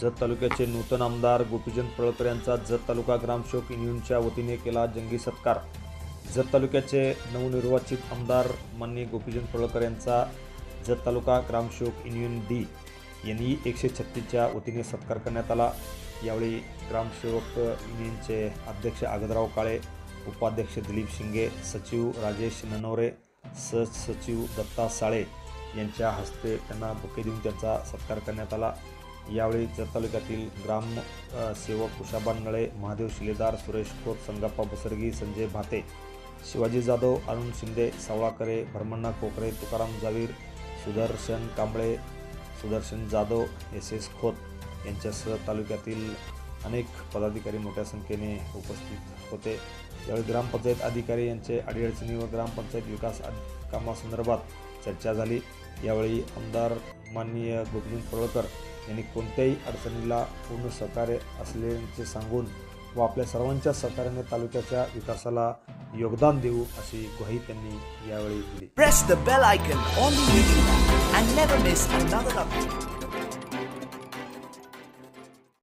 जत तालुक्याचे नूतन आमदार गोपीचंद पळकर यांचा जत तालुका ग्रामसेवक युनियनच्या वतीने केला जंगी सत्कार. जत तालुक्याचे नवनिर्वाचित आमदार माननीय गोपीचंद पळकर यांचा जत तालुका ग्रामसेवक युनियन डी यांनी एकशे छत्तीसच्या वतीने सत्कार करण्यात आला. यावेळी ग्रामसेवक युनियनचे अध्यक्ष आगदराव काळे उपाध्यक्ष दिलीप शिंगे सचिव राजेश ननवरे सहसचिव दत्ता साळे यांच्या हस्ते त्यांना बुके देऊन त्यांचा सत्कार करण्यात आला. यावेळी जत तालुक्यातील ग्राम सेवक कुशाबा नळे महादेव शिलेदार सुरेश खोत संगप्पा बसरगी संजय भाते शिवाजी जाधव अरुण शिंदे सावळाकरे भरमण्णा कोकरे तुकाराम जावीर सुदर्शन कांबळे सुदर्शन जाधव एस एस खोत यांच्यासह तालुक्यातील अनेक पदाधिकारी मोठ्या संख्येने उपस्थित होते. यावेळी ग्रामपंचायत अधिकारी यांचे अडीअडचणी व ग्रामपंचायत विकास कामासंदर्भात चर्चा झाली. यावेळी आमदार माननीय गोपीचंद पडळकर यांनी कोणत्याही अडचणीला पूर्ण सहकार्य असल्याचे सांगून व आपल्या सर्वांच्या सहकार्याने तालुक्याच्या विकासाला योगदान देऊ अशी ग्वाही त्यांनी यावेळी दिली.